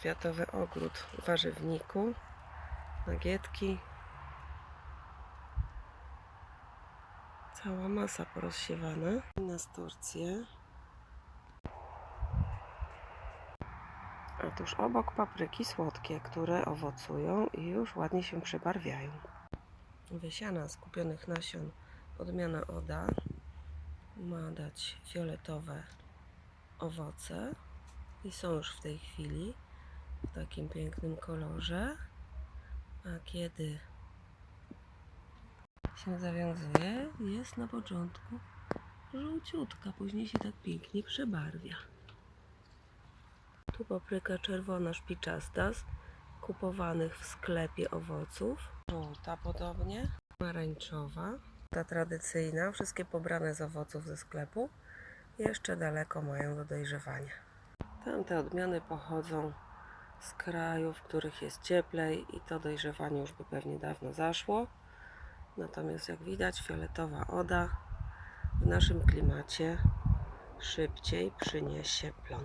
kwiatowy ogród w warzywniku. Nagietki. Cała masa porozsiewana. Nasturcje. A tuż obok papryki słodkie, które owocują i już ładnie się przebarwiają. Wysiana z kupionych nasion odmiana Oda ma dać fioletowe owoce i są już w tej chwili takim pięknym kolorze. A kiedy się zawiązuje, jest na początku żółciutka, później się tak pięknie przebarwia. Tu papryka czerwona szpiczasta z kupowanych w sklepie owoców. Żółta podobnie, pomarańczowa. Ta tradycyjna, wszystkie pobrane z owoców ze sklepu. Jeszcze daleko mają do dojrzewania. Tamte odmiany pochodzą z krajów, w których jest cieplej i to dojrzewanie już by pewnie dawno zaszło. Natomiast jak widać, fioletowa oda w naszym klimacie szybciej przyniesie plon.